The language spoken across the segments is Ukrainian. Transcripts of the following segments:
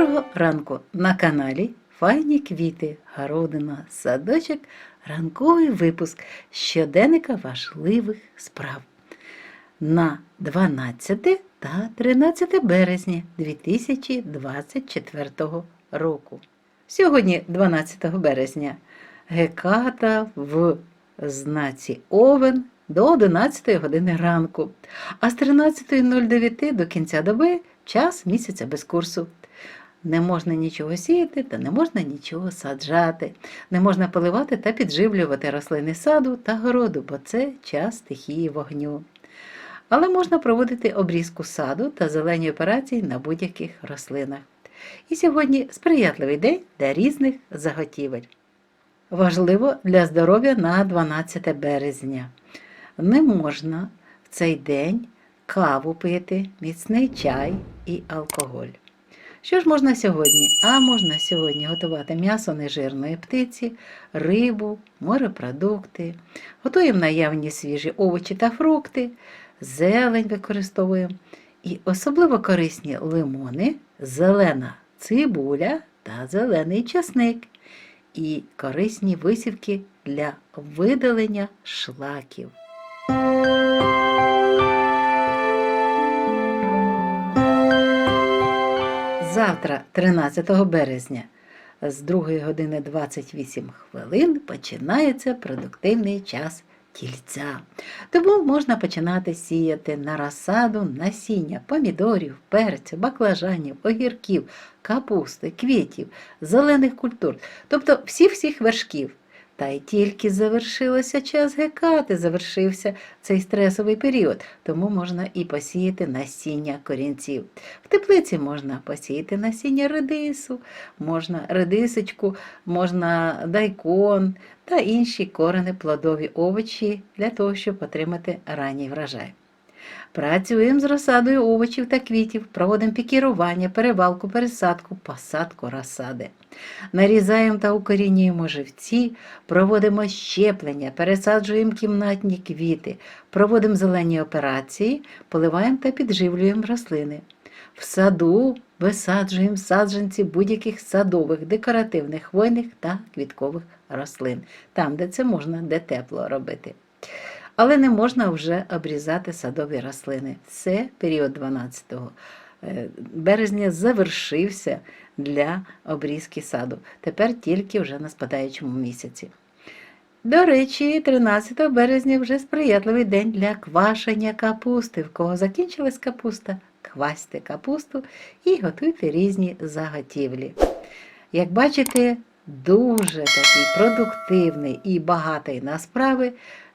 Доброго ранку на каналі Файні квіти, городина, садочок, ранковий випуск щоденника важливих справ на 12 та 13 березня 2024 року. Сьогодні, 12 березня, геката в знаці Овен до 11 години ранку, а з 13.09 до кінця доби час місяця без курсу. Не можна нічого сіяти та не можна нічого саджати, не можна поливати та підживлювати рослини саду та городу, бо це час стихії вогню. Але можна проводити обрізку саду та зелені операції на будь-яких рослинах. І сьогодні сприятливий день для різних заготівель. Важливо для здоров'я на 12 березня. Не можна в цей день каву пити, міцний чай і алкоголь. Що ж можна сьогодні? А можна сьогодні готувати м'ясо нежирної птиці, рибу, морепродукти, готуємо наявні свіжі овочі та фрукти, зелень використовуємо. І особливо корисні лимони, зелена цибуля та зелений часник. І корисні висівки для видалення шлаків. Завтра, 13 березня, з 2 години 28 хвилин починається продуктивний час тільця. Тому можна починати сіяти на розсаду насіння помідорів, перцю, баклажанів, огірків, капусти, квітів, зелених культур, тобто всіх-всіх вершків. Та й тільки завершилося час гекати, завершився цей стресовий період, тому можна і посіяти насіння корінців. В теплиці можна посіяти насіння редису, можна редисочку, можна дайкон та інші корени плодові овочі для того, щоб отримати ранній врожай. Працюємо з розсадою овочів та квітів, проводимо пікірування, перевалку, пересадку, посадку розсади. Нарізаємо та укорінюємо живці, проводимо щеплення, пересаджуємо кімнатні квіти, проводимо зелені операції, поливаємо та підживлюємо рослини. В саду висаджуємо саджанці будь-яких садових, декоративних, хвойних та квіткових рослин, там, де це можна, де тепло робити. Але не можна вже обрізати садові рослини. Це період 12 е, березня завершився для обрізки саду. Тепер тільки вже на спадаючому місяці. До речі, 13 березня вже сприятливий день для квашення капусти. В кого закінчилась капуста, квасьте капусту і готуйте різні заготівлі. Як бачите, дуже такий продуктивний і багатий на справи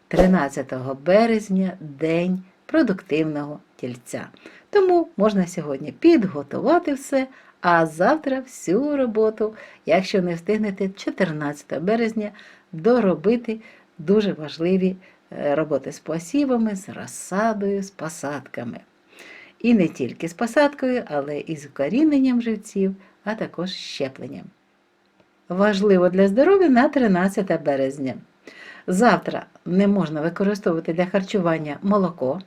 13 березня день продуктивного тільця. Тому можна сьогодні підготувати все, а завтра всю роботу, якщо не встигнете 14 березня, доробити дуже важливі е, роботи з посівами, з розсадою, з посадками. І не тільки з посадкою, але і з укоріненням живців, а також щепленням. Важливо для здоров'я на 13 березня. Завтра не можна використовувати для харчування молоко,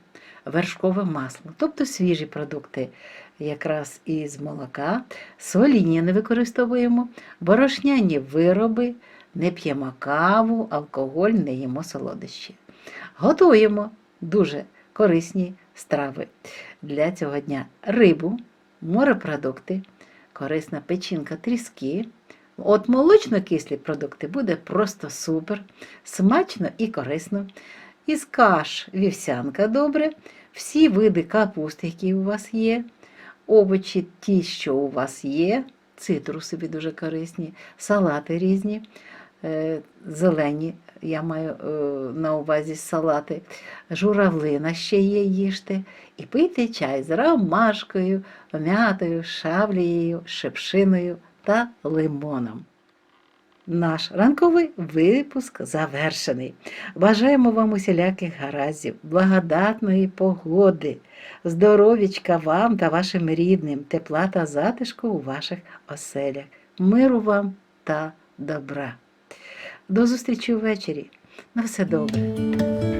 вершкове масло, тобто свіжі продукти, якраз із молока, соління не використовуємо, борошняні вироби, не п'ємо каву, алкоголь, не їмо солодощі. Готуємо дуже корисні страви для цього дня рибу, морепродукти, корисна печінка тріски. От молочно-кислі продукти буде просто супер, смачно і корисно. Із каш вівсянка добре, всі види капусти, які у вас є, овочі ті, що у вас є, цитрусові дуже корисні, салати різні, е, зелені, я маю е, на увазі салати, журавлина ще є, їжте, і пийте чай з ромашкою, м'ятою, шавлією, шипшиною та лимоном. Наш ранковий випуск завершений. Бажаємо вам усіляких гараздів, благодатної погоди, здоров'ячка вам та вашим рідним, тепла та затишку у ваших оселях, миру вам та добра. До зустрічі ввечері. На все добре.